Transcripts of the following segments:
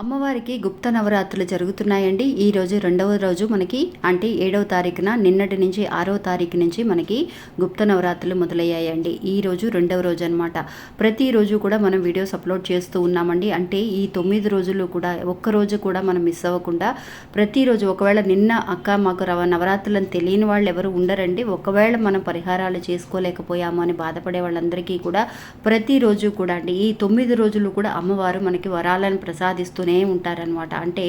అమ్మవారికి గుప్త నవరాత్రులు జరుగుతున్నాయండి. ఈ రోజు రెండవ రోజు మనకి అంటే ఏడవ తారీఖున నిన్నటి నుంచి ఆరవ తారీఖు నుంచి మనకి గుప్త నవరాత్రులు మొదలయ్యాయండి. ఈ రోజు రెండవ రోజు అనమాట ప్రతిరోజు కూడా మనం వీడియోస్ అప్లోడ్ చేస్తూ ఉన్నామండి. అంటే ఈ తొమ్మిది రోజులు కూడా ఒక్క రోజు కూడా మనం మిస్ అవ్వకుండా ప్రతిరోజు ఒకవేళ నిన్న అక్క మాకు రవ నవరాత్రులను తెలియని వాళ్ళు ఎవరు ఉండరండి. ఒకవేళ మనం పరిహారాలు చేసుకోలేకపోయాము అని బాధపడే వాళ్ళందరికీ కూడా ప్రతిరోజు కూడా అండి. ఈ తొమ్మిది రోజులు కూడా అమ్మవారు మనకి వరాలను ప్రసాదిస్తూనే ఉంటారనమాట అంటే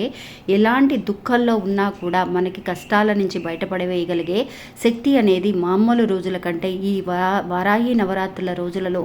ఎలాంటి దుఃఖంలో ఉన్నా కూడా మనకి కష్టాల నుంచి బయటపడవేయగలిగే శక్తి అనేది మామూలు రోజుల కంటే ఈ వరా వారాహి నవరాత్రుల రోజులలో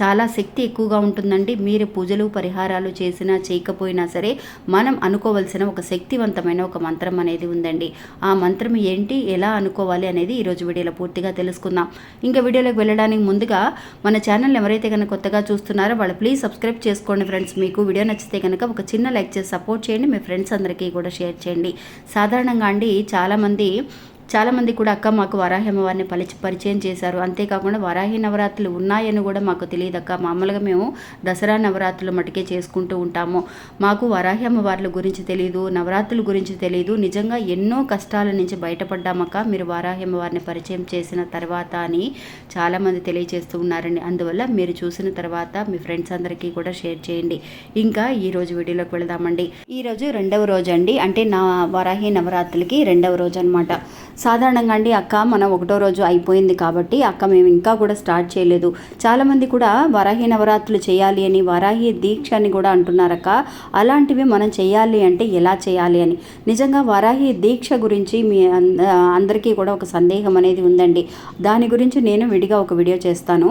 చాలా శక్తి ఎక్కువగా ఉంటుందండి. మీరు పూజలు పరిహారాలు చేసినా చేయకపోయినా సరే మనం అనుకోవలసిన ఒక శక్తివంతమైన ఒక మంత్రం అనేది ఉందండి. ఆ మంత్రం ఏంటి ఎలా అనుకోవాలి అనేది ఈరోజు వీడియోలో పూర్తిగా తెలుసుకుందాం. ఇంకా వీడియోలోకి వెళ్ళడానికి ముందుగా మన ఛానల్ ఎవరైతే కనుక కొత్తగా చూస్తున్నారో వాళ్ళు ప్లీజ్ సబ్స్క్రైబ్ చేసుకోండి ఫ్రెండ్స్. మీకు వీడియో నచ్చితే కనుక ఒక చిన్న లైక్ చేసి సపోర్ట్ చేయండి. మీ ఫ్రెండ్స్ అందరికీ కూడా షేర్ చేయండి. సాధారణంగా అండి చాలామంది చాలామంది కూడా అక్క మాకు వరాహి అమ్మవారిని పరిచ పరిచయం చేశారు. అంతేకాకుండా వరాహి నవరాత్రులు ఉన్నాయని కూడా మాకు తెలియదు అక్క. మామూలుగా మేము దసరా నవరాత్రులు మటుకే చేసుకుంటూ ఉంటాము. మాకు వరాహి అమ్మవార్ల గురించి తెలియదు నవరాత్రుల గురించి తెలియదు నిజంగా ఎన్నో కష్టాల నుంచి బయటపడ్డామక్క మీరు వరాహి అమ్మవారిని పరిచయం చేసిన తర్వాత అని చాలామంది తెలియజేస్తూ ఉన్నారండి. అందువల్ల మీరు చూసిన తర్వాత మీ ఫ్రెండ్స్ అందరికీ కూడా షేర్ చేయండి. ఇంకా ఈ రోజు వీడియోలోకి వెళదామండి. ఈ రోజు రెండవ రోజు అండి. అంటే నా వరాహి నవరాత్రులకి రెండవ రోజు అనమాట సాధారణంగా అండి అక్క మనం ఒకటో రోజు అయిపోయింది కాబట్టి అక్క మేము ఇంకా కూడా స్టార్ట్ చేయలేదు. చాలామంది కూడా వరాహి నవరాత్రులు చేయాలి అని వరాహి దీక్ష అని కూడా అంటున్నారక్క అలాంటివి మనం చేయాలి అంటే ఎలా చేయాలి అని. నిజంగా వరాహి దీక్ష గురించి మీ అందరికీ కూడా ఒక సందేహం అనేది ఉందండి. దాని గురించి నేను విడిగా ఒక వీడియో చేస్తాను.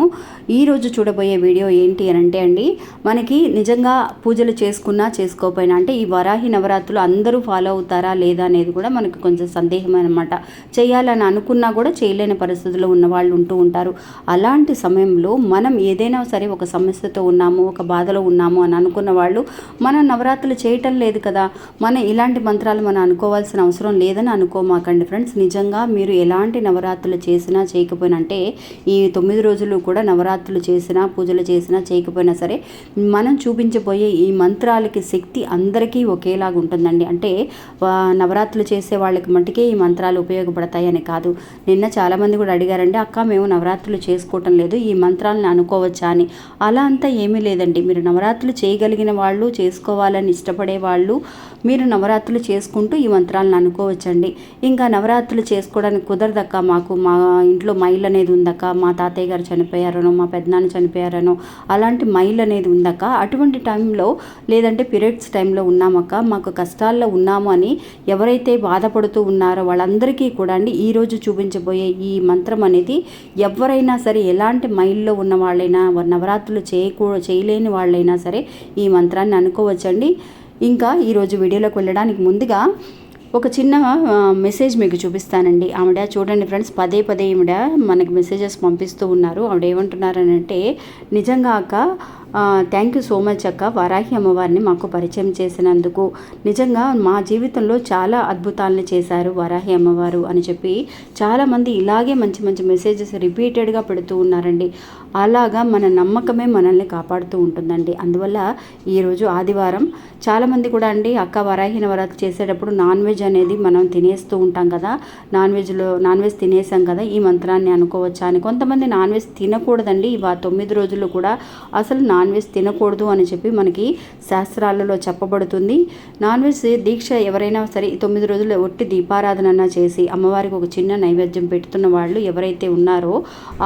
ఈ రోజు చూడబోయే వీడియో ఏంటి అని అంటే అండి మనకి నిజంగా పూజలు చేసుకున్నా చేసుకోకపోయినా అంటే ఈ వరాహి నవరాత్రులు అందరూ ఫాలో అవుతారా లేదా అనేది కూడా మనకు కొంచెం సందేహం అనమాట చేయాలని అనుకున్నా కూడా చేయలేని పరిస్థితుల్లో ఉన్న వాళ్ళు ఉంటూ ఉంటారు. అలాంటి సమయంలో మనం ఏదైనా సరే ఒక సమస్యతో ఉన్నాము ఒక బాధలో ఉన్నాము అని అనుకున్న వాళ్ళు మనం నవరాత్రులు చేయటం లేదు కదా. మనం ఇలాంటి మంత్రాలు మనం అనుకోవాల్సిన అవసరం లేదని అనుకోమాకండి ఫ్రెండ్స్. నిజంగా మీరు ఎలాంటి నవరాత్రులు చేసినా చేయకపోయినా అంటే ఈ తొమ్మిది రోజులు కూడా నవరాత్రులు చేసినా పూజలు చేసినా చేయకపోయినా సరే మనం చూపించబోయే ఈ మంత్రాలకి శక్తి అందరికీ ఒకేలాగా ఉంటుందండి అంటే నవరాత్రులు చేసే వాళ్ళకి మట్టుకే ఈ మంత్రాలు ఉపయోగపడతాయని కాదు. నిన్న చాలామంది కూడా అడిగారండి అక్క మేము నవరాత్రులు చేసుకోవటం లేదు ఈ మంత్రాలను అనుకోవచ్చా? అని. అలా అంతా ఏమీ లేదండి. మీరు నవరాత్రులు చేయగలిగిన వాళ్ళు చేసుకోవాలని ఇష్టపడే వాళ్ళు మీరు నవరాత్రులు చేసుకుంటూ ఈ మంత్రాలను అనుకోవచ్చండి. ఇంకా నవరాత్రులు చేసుకోవడానికి కుదరదక్క? మాకు మా ఇంట్లో మైల్ అనేది ఉందక్క? మా తాతయ్య గారు చనిపోయారనో మా పెద్దనాన్న చనిపోయారనో అలాంటి మైల్ అనేది ఉందక్క? అటువంటి టైంలో లేదంటే పీరియడ్స్ టైంలో ఉన్నామక్క? మాకు కష్టాల్లో ఉన్నాము అని ఎవరైతే బాధపడుతూ ఉన్నారో వాళ్ళందరికీ కూడా అండి. ఈరోజు చూపించబోయే ఈ మంత్రం అనేది ఎవరైనా సరే ఎలాంటి మైల్లో ఉన్న వాళ్ళైనా నవరాత్రులు చేయకూ చేయలేని వాళ్ళైనా సరే ఈ మంత్రాన్ని అనుకోవచ్చండి. ఇంకా ఈరోజు వీడియోలోకి వెళ్ళడానికి ముందుగా ఒక చిన్న మెసేజ్ మీకు చూపిస్తానండి. ఆవిడ చూడండి ఫ్రెండ్స్ పదే పదే ఈవిడ మనకి మెసేజెస్ పంపిస్తూ ఉన్నారు. ఆవిడ ఏమంటున్నారని అంటే నిజంగా అక్క థ్యాంక్ యూ సో మచ్ అక్క. వరాహి అమ్మవారిని మాకు పరిచయం చేసినందుకు. నిజంగా మా జీవితంలో చాలా అద్భుతాలను చేశారు వరాహి అమ్మవారు అని చెప్పి చాలామంది ఇలాగే మంచి మంచి మెసేజెస్ రిపీటెడ్గా పెడుతూ ఉన్నారండి. అలాగా మన నమ్మకమే మనల్ని కాపాడుతూ ఉంటుందండి. అందువల్ల ఈరోజు ఆదివారం చాలామంది కూడా అండి అక్క వరాహి నవరాత్రి చేసేటప్పుడు నాన్ వెజ్ అనేది మనం తినేస్తూ ఉంటాం కదా. నాన్ వెజ్లో నాన్ వెజ్ తినేసాం కదా ఈ మంత్రాన్ని అనుకోవచ్చా అని. కొంతమంది నాన్ వెజ్ తినకూడదండి. ఇవా తొమ్మిది రోజులు కూడా అసలు నాన్ వెజ్ తినకూడదు అని చెప్పి మనకి శాస్త్రాలలో చెప్పబడుతుంది. నాన్ వెజ్ దీక్ష ఎవరైనా సరే తొమ్మిది రోజులు ఒట్టి దీపారాధన చేసి అమ్మవారికి ఒక చిన్న నైవేద్యం పెడుతున్న వాళ్ళు ఎవరైతే ఉన్నారో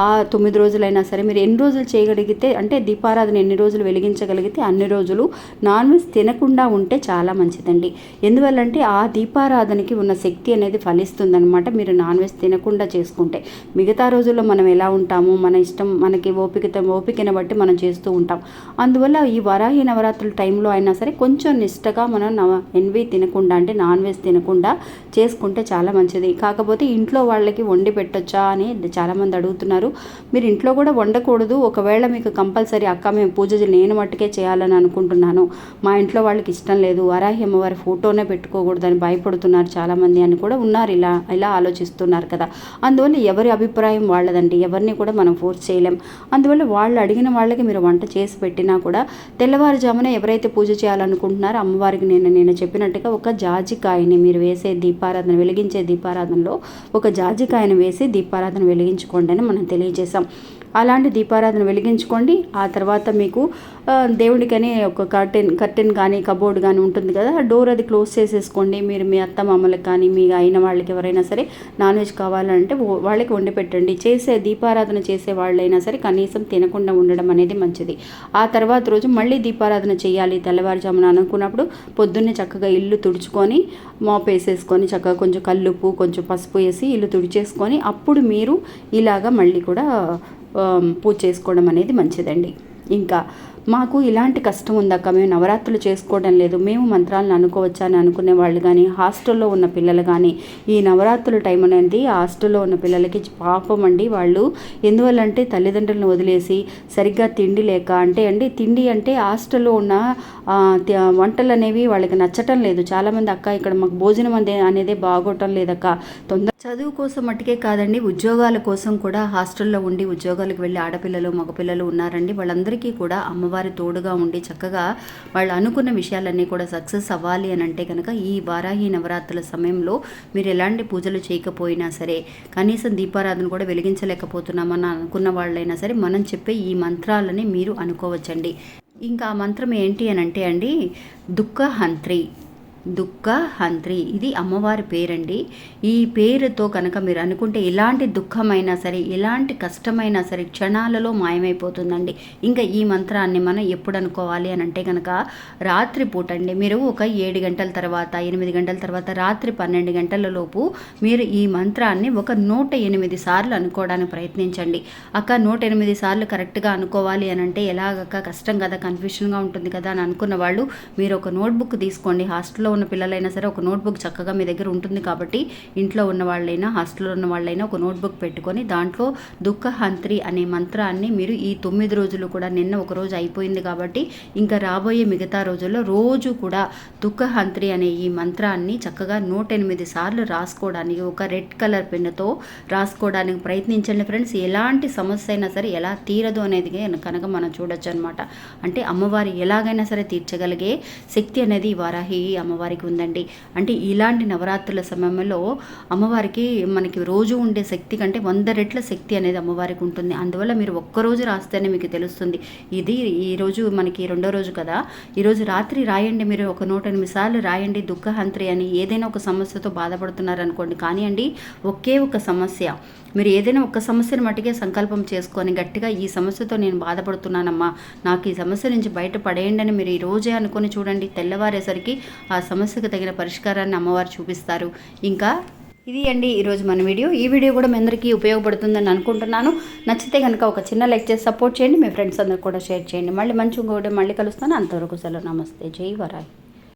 ఆ తొమ్మిది రోజులైనా సరే మీరు ఎన్ని రోజులు చేయగలిగితే అంటే దీపారాధన ఎన్ని రోజులు వెలిగించగలిగితే అన్ని రోజులు నాన్ వెజ్ తినకుండా ఉంటే చాలా మంచిదండి. ఎందువల్లంటే ఆ దీపారాధనకి ఉన్న శక్తి అనేది ఫలిస్తుందనమాట మీరు నాన్ వెజ్ తినకుండా చేసుకుంటే. మిగతా రోజుల్లో మనం ఎలా ఉంటామో మన ఇష్టం మనకి ఓపికత ఓపికను బట్టి మనం చేస్తూ ఉంటాం. ఉంటాం అందువల్ల ఈ వరాహి నవరాత్రుల టైంలో అయినా సరే కొంచెం నిష్టగా మనం నవ ఎన్వి తినకుండా అంటే నాన్ వెజ్ తినకుండా చేసుకుంటే చాలా మంచిది. కాకపోతే ఇంట్లో వాళ్ళకి వండి పెట్టొచ్చా అని చాలామంది అడుగుతున్నారు. మీరు ఇంట్లో కూడా వండకూడదు. ఒకవేళ మీకు కంపల్సరీ అక్క మేము పూజ నేను మట్టుకే చేయాలని అనుకుంటున్నాను. మా ఇంట్లో వాళ్ళకి ఇష్టం లేదు. వరాహి అమ్మవారి ఫోటోనే పెట్టుకోకూడదని భయపడుతున్నారు చాలామంది అని కూడా ఉన్నారు. ఇలా ఇలా ఆలోచిస్తున్నారు కదా. అందువల్ల ఎవరి అభిప్రాయం వాళ్ళదండి. ఎవరిని కూడా మనం ఫోర్స్ చేయలేం. అందువల్ల వాళ్ళు అడిగిన వాళ్ళకి మీరు వంట చేసి పెట్టినా కూడా తెల్లవారుజామున ఎవరైతే పూజ చేయాలనుకుంటున్నారో అమ్మవారికి నేను నేను చెప్పినట్టుగా ఒక జాజికాయని మీరు వేసే దీపారాధన వెలిగించే దీపారాధనలో ఒక జాజికాయని వేసి దీపారాధన వెలిగించుకోండి అని మనం తెలియజేసాం అలాంటి దీపారాధన వెలిగించుకోండి. ఆ తర్వాత మీకు దేవుడికని ఒక కర్టెన్ కర్టెన్ కానీ కబోర్డ్ కానీ ఉంటుంది కదా ఆ డోర్ అది క్లోజ్ చేసేసుకోండి. మీరు మీ అత్త మామలకు కానీ మీ అయిన వాళ్ళకి ఎవరైనా సరే నాన్ వెజ్ కావాలంటే వాళ్ళకి వండి పెట్టండి. చేసే దీపారాధన చేసే వాళ్ళైనా సరే కనీసం తినకుండా ఉండడం అనేది మంచిది. ఆ తర్వాత రోజు మళ్ళీ దీపారాధన చేయాలి. తెల్లవారుజామున అనుకున్నప్పుడు పొద్దున్నే చక్కగా ఇల్లు తుడుచుకొని మోపేసేసుకొని వేసేసుకొని చక్కగా కొంచెం కల్లుపు కొంచెం పసుపు వేసి ఇల్లు తుడిచేసుకొని అప్పుడు మీరు ఇలాగా మళ్ళీ కూడా పూజ చేసుకోవడం అనేది మంచిదండి. ఇంకా మాకు ఇలాంటి కష్టం ఉందాక మేము నవరాత్రులు చేసుకోవడం లేదు. మేము మంత్రాలను అనుకోవచ్చా అని అనుకునే వాళ్ళు కానీ హాస్టల్లో ఉన్న పిల్లలు కానీ ఈ నవరాత్రుల టైం అనేది హాస్టల్లో ఉన్న పిల్లలకి పాపం అండి. వాళ్ళు ఎందువల్లంటే తల్లిదండ్రులను వదిలేసి సరిగ్గా తిండి లేక అంటే అండి తిండి అంటే హాస్టల్లో ఉన్న వంటలు అనేవి వాళ్ళకి నచ్చటం లేదు. చాలామంది అక్క ఇక్కడ మాకు భోజనం అనేది బాగోటం లేదక్క. తొందర చదువు కోసం మట్టుకే కాదండి ఉద్యోగాల కోసం కూడా హాస్టల్లో ఉండి ఉద్యోగాలకు వెళ్ళి ఆడపిల్లలు మగపిల్లలు ఉన్నారండి. వాళ్ళందరికీ కూడా అమ్మవారి తోడుగా ఉండి చక్కగా వాళ్ళు అనుకున్న విషయాలన్నీ కూడా సక్సెస్ అవ్వాలి అని అంటే కనుక ఈ వారాహి నవరాత్రుల సమయంలో మీరు ఎలాంటి పూజలు చేయకపోయినా సరే కనీసం దీపారాధన కూడా వెలిగించలేకపోతున్నామని అనుకున్న వాళ్ళైనా సరే మనం చెప్పే ఈ మంత్రాలని మీరు అనుకోవచ్చండి. ఇంకా ఆ మంత్రం ఏంటి అని అంటే అండి దుఃఖహంత్రి. దుఃఖ హంత్రి. ఇది అమ్మవారి పేరండి. ఈ పేరుతో కనుక మీరు అనుకుంటే ఎలాంటి దుఃఖమైనా సరే ఎలాంటి కష్టమైనా సరే క్షణాలలో మాయమైపోతుందండి. ఇంకా ఈ మంత్రాన్ని మనం ఎప్పుడు అనుకోవాలి అని అంటే కనుక రాత్రి పూట అండి. మీరు ఒక ఏడు గంటల తర్వాత ఎనిమిది గంటల తర్వాత రాత్రి పన్నెండు గంటల లోపు మీరు ఈ మంత్రాన్ని ఒక నూట ఎనిమిది సార్లు అనుకోవడానికి ప్రయత్నించండి. అక్క నూట ఎనిమిది సార్లు కరెక్ట్గా అనుకోవాలి అని అంటే ఎలాగక్క? కష్టం కదా కన్ఫ్యూషన్గా ఉంటుంది కదా అని అనుకున్న వాళ్ళు మీరు ఒక నోట్బుక్ తీసుకోండి. హాస్టల్లో ఉన్న పిల్లలైనా సరే ఒక నోట్బుక్ చక్కగా మీ దగ్గర ఉంటుంది కాబట్టి ఇంట్లో ఉన్న వాళ్ళైనా హాస్టల్లో ఉన్న వాళ్ళైనా ఒక నోట్బుక్ పెట్టుకొని దాంట్లో దుఃఖహంత్రి అనే మంత్రాన్ని మీరు ఈ తొమ్మిది రోజులు కూడా నిన్న ఒక రోజు అయిపోయింది కాబట్టి ఇంకా రాబోయే మిగతా రోజుల్లో రోజు కూడా దుఃఖహంత్రి అనే ఈ మంత్రాన్ని చక్కగా నూట ఎనిమిది సార్లు రాసుకోవడానికి ఒక రెడ్ కలర్ పెన్నుతో రాసుకోవడానికి ప్రయత్నించండి ఫ్రెండ్స్. ఎలాంటి సమస్య అయినా సరే ఎలా తీరదు అనేది కనుక మనం చూడొచ్చు అనమాట అంటే అమ్మవారి ఎలాగైనా సరే తీర్చగలిగే శక్తి అనేది వారాహి అమ్మవారి అమ్మవారికి ఉందండి. అంటే ఇలాంటి నవరాత్రుల సమయంలో అమ్మవారికి మనకి రోజు ఉండే శక్తి కంటే వంద రెట్ల శక్తి అనేది అమ్మవారికి ఉంటుంది. అందువల్ల మీరు ఒక్కరోజు రాస్తేనే మీకు తెలుస్తుంది. ఇది ఈరోజు మనకి రెండో రోజు కదా. ఈరోజు రాత్రి రాయండి మీరు ఒక నూట ఎనిమిది సార్లు రాయండి. దుఃఖహంత్రి అని ఏదైనా ఒక సమస్యతో బాధపడుతున్నారు అనుకోండి కానీ అండి ఒకే ఒక సమస్య. మీరు ఏదైనా ఒక సమస్యను మట్టుకే సంకల్పం చేసుకొని గట్టిగా ఈ సమస్యతో నేను బాధపడుతున్నానమ్మా నాకు ఈ సమస్య నుంచి బయటపడేయండి అని మీరు ఈ రోజే అనుకొని చూడండి తెల్లవారేసరికి ఆ సమస్యకు తగిన పరిష్కారాన్ని అమ్మవారు చూపిస్తారు. ఇంకా ఇది అండి ఈరోజు మన వీడియో. ఈ వీడియో కూడా మీ అందరికీ ఉపయోగపడుతుందని అనుకుంటున్నాను. నచ్చితే కనుక ఒక చిన్న లైక్ చేసి సపోర్ట్ చేయండి. మీ ఫ్రెండ్స్ అందరు కూడా షేర్ చేయండి. మళ్ళీ మంచి ఇంకోటి మళ్ళీ కలుస్తాను. అంతవరకు సెలవు. నమస్తే. జై వరాయి.